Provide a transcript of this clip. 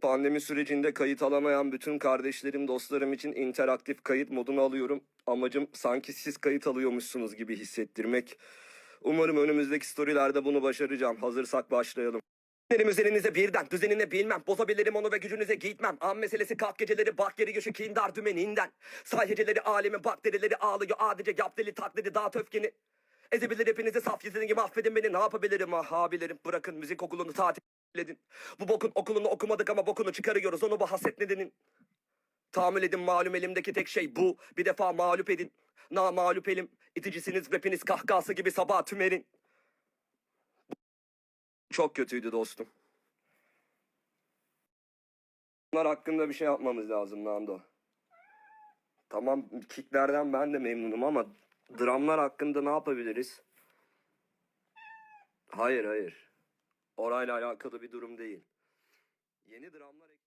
Pandemi sürecinde kayıt alamayan bütün kardeşlerim, dostlarım için interaktif kayıt modunu alıyorum. Amacım sanki siz kayıt alıyormuşsunuz gibi hissettirmek. Umarım önümüzdeki storylerde bunu başaracağım. Hazırsak başlayalım. Benim üzerinize birden, düzenine bilmem. Bozabilirim onu ve gücünüze gitmem. An meselesi kalk geceleri bak geri göçü kindar dümeninden. Say heceleri alemin bakterileri ağlıyor. Adice yap deli taklidi dağıt öfkeni. Ezebilir hepinizi saf gibi affedin beni ne yapabilirim ah abilerim. Bırakın müzik okulunu tatil edin. Bu bokun okulunu okumadık ama bokunu çıkarıyoruz onu bu haset nedenin. Tahammül edin malum elimdeki tek şey bu. Bir defa mağlup edin. Na mağlup elim. İticisiniz rapiniz kahkahası gibi sabah tümerin. Çok kötüydü dostum. Bunlar hakkında bir şey yapmamız lazım Nando. Tamam kicklerden ben de memnunum ama dramlar hakkında ne yapabiliriz? Hayır hayır. Orayla alakalı bir durum değil. Yeni dramlar